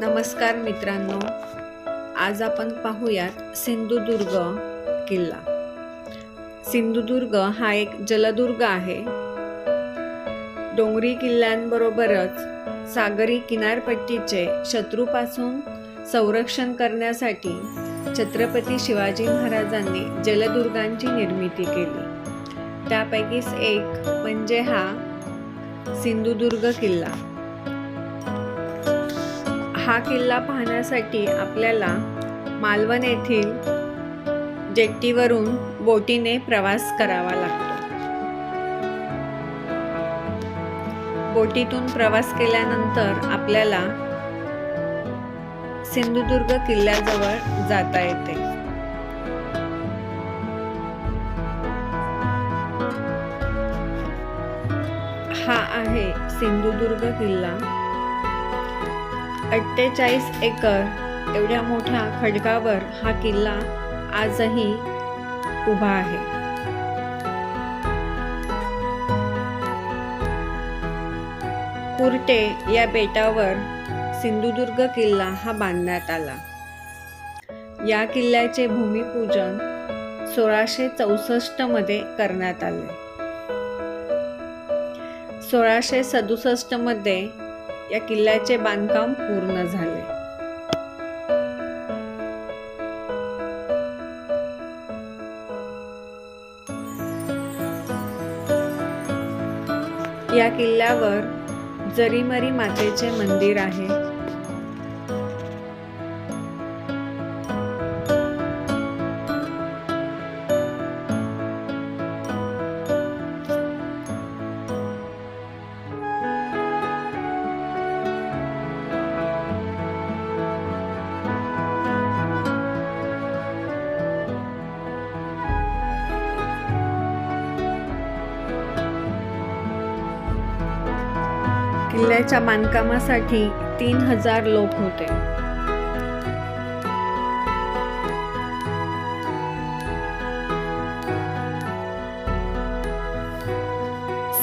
नमस्कार मित्रांनो आज आपण पाहूयात सिंधुदुर्ग किल्ला. सिंधुदुर्ग हा एक जलदुर्ग आहे. डोंगरी किल्ल्यांबरोबरच सागरी किनारपट्टीचे शत्रूपासून संरक्षण करण्यासाठी छत्रपती शिवाजी महाराजांनी जलदुर्गांची निर्मिती केली. त्यापैकीच एक म्हणजे हा सिंधुदुर्ग किल्ला. हा किल्ला पाहण्यासाठी आपल्याला मालवण येथील जेट्टीवरून बोटीने प्रवास करावा लागतो. बोटीतून प्रवास केल्यानंतर आपल्याला सिंधुदुर्ग किल्ल्याजवळ जाता येते. हा आहे सिंधुदुर्ग किल्ला. अठ्ठेचाळीस एकर एवढ्या मोठ्या खडकावर हा किल्ला आजही उभा आहे. कुर्टे या बेटावर सिंधुदुर्ग किल्ला हा बांधण्यात आला. या किल्ल्याचे भूमिपूजन सोळाशे चौसष्टमध्ये करण्यात आले. सोळाशे सदुसष्टमध्ये या किल्ल्याचे बांधकाम पूर्ण झाले. या किल्ल्यावर जरीमरी मातेचे मंदिर आहे. किल्ल्याच्या बांधकामासाठी तीन हजार लोक होते.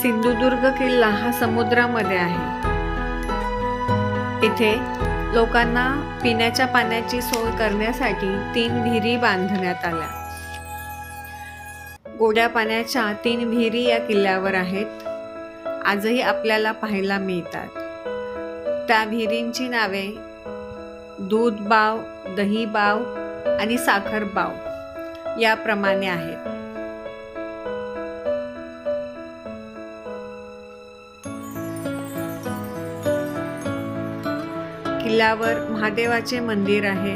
सिंधुदुर्ग किल्ला हा समुद्रामध्ये आहे. इथे लोकांना पिण्याच्या पाण्याची सोय करण्यासाठी तीन विहिरी बांधण्यात आल्या. गोड्या पाण्याच्या तीन विहिरी या किल्ल्यावर आहेत. आजही आपल्याला पाहायला मिळतात. त्या विहिरींची नावे दूध बाव दही बाव आणि साखर बाव याप्रमाणे आहेत. किल्ल्यावर महादेवाचे मंदिर आहे.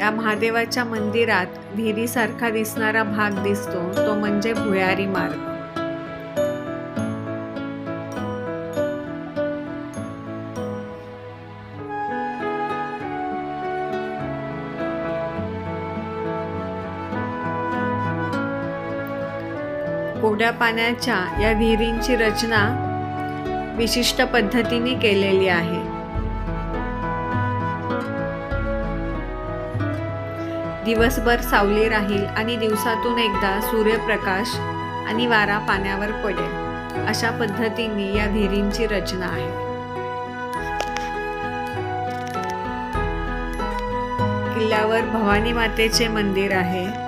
या महादेवाच्या मंदिरात विहिरीसारखा दिसणारा भाग दिसतो तो म्हणजे भुयारी मार्ग. गोड्या पाण्याच्या या विहिरींची रचना विशिष्ट पद्धतीने केलेली आहे. दिवसभर सावली राहील आणि दिवसातून एकदा सूर्यप्रकाश आणि वारा पाण्यावर पडेल. अशा पद्धतीने या विहिरींची रचना आहे. किल्ल्यावर भवानी मातेचे मंदिर आहे.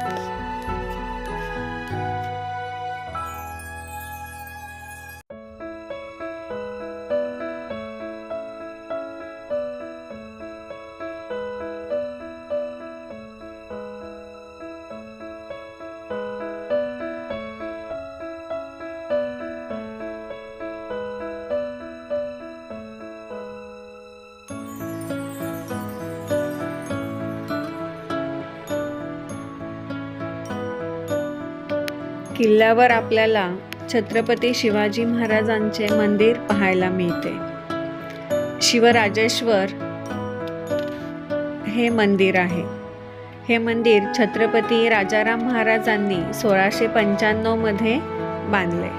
किल्ल्यावर आपल्याला छत्रपती शिवाजी महाराजांचे मंदिर पाहायला मिळते. शिवराजेश्वर हे मंदिर आहे. हे मंदिर छत्रपती राजाराम महाराजांनी सोळाशे पंच्याण्णवमध्ये बांधले.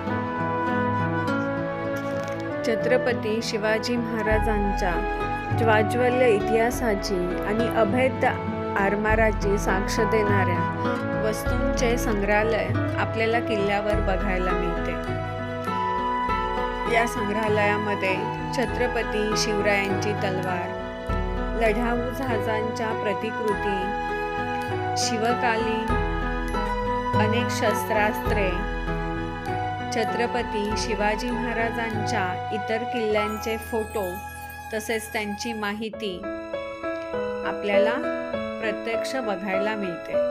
छत्रपती शिवाजी महाराजांच्या ज्वाज्वल्य इतिहासाची आणि अभेद आरमाराची साक्ष देणाऱ्या वस्तूंचे संग्रहालय आपल्याला किल्ल्यावर बघायला मिळते. या संग्रहालयामध्ये छत्रपती शिवरायांची तलवार लढाऊ जहाजांच्या प्रतिकृती शिवकालीन अनेक शस्त्रास्त्रे छत्रपती शिवाजी महाराजांच्या इतर किल्ल्यांचे फोटो तसेच त्यांची माहिती आपल्याला प्रत्यक्ष बघायला मिळते.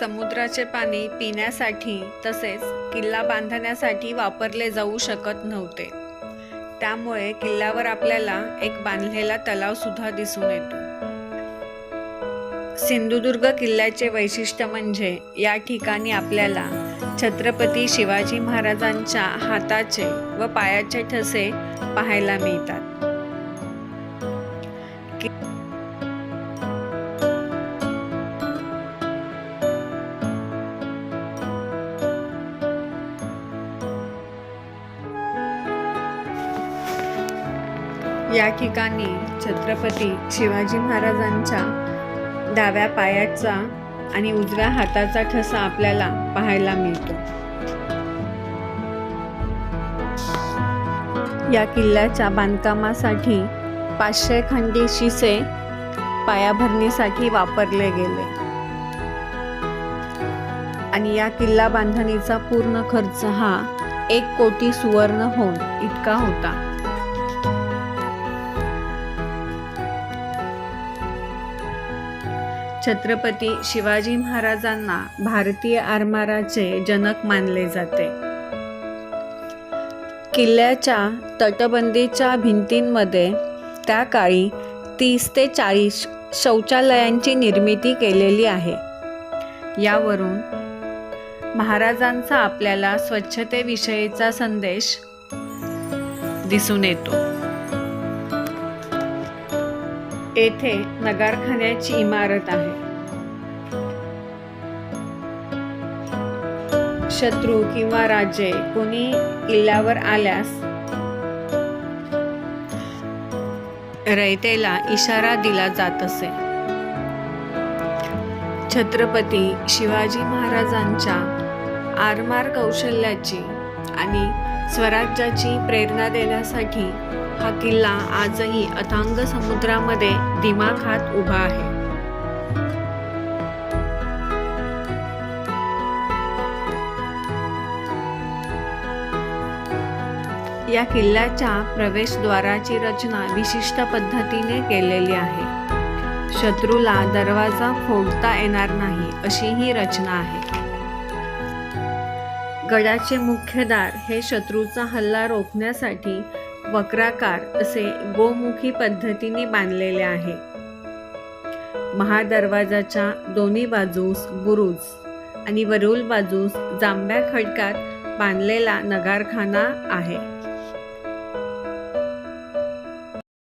समुद्राचे पाणी पिण्यासाठी तसेच किल्ला बांधण्यासाठी वापरले जाऊ शकत नव्हते. त्यामुळे किल्ल्यावर आपल्याला एक बांधलेला तलाव सुद्धा दिसून येतो. सिंधुदुर्ग किल्ल्याचे वैशिष्ट्य म्हणजे या ठिकाणी आपल्याला छत्रपती शिवाजी महाराजांच्या हाताचे व पायाचे ठसे पाहायला मिळतात. या ठिकाणी छत्रपती शिवाजी महाराजांच्या डाव्या पायाचा आणि उजव्या हाताचा ठसा आपल्याला पाहायला मिळतो. या किल्ल्याच्या बांधकामासाठी पाचशे खंडी शिसे पायाभरणीसाठी वापरले गेले. आणि या किल्ला बांधणीचा पूर्ण खर्च हा एक कोटी सुवर्ण होऊन इतका होता. छत्रपती शिवाजी महाराजांना भारतीय आरमाराचे जनक मानले जाते. किल्ल्याच्या तटबंदीच्या भिंतींमध्ये त्या काळी तीस ते चाळीस शौचालयांची निर्मिती केलेली आहे. यावरून महाराजांचा आपल्याला स्वच्छतेविषयीचा संदेश दिसून येतो. येथे नगारखान्याची इमारत आहे. शत्रू किंवा राजे कोणी किल्ल्यावर आल्यास रयतेला इशारा दिला जात असे. छत्रपती शिवाजी महाराजांच्या आरमार कौशल्याची आणि स्वराज्याची प्रेरणा देण्यासाठी हा किल्ला आजही अथांग समुद्रामध्ये दिमाखात उभा आहे. या किल्ल्याच्या प्रवेशद्वाराची रचना विशिष्ट पद्धतीने केलेली आहे. शत्रूला दरवाजा फोडता येणार नाही अशी ही रचना आहे. गडाचे मुख्य दार हे शत्रूचा हल्ला रोखण्यासाठी वक्राकार असे गोमुखी पद्धतीने बांधलेले आहे. महादरवाजाच्या दोन्ही बाजूस बुरुज आणि वरुल बाजूस जांभ्या खडकात बांधलेला नगारखाना आहे.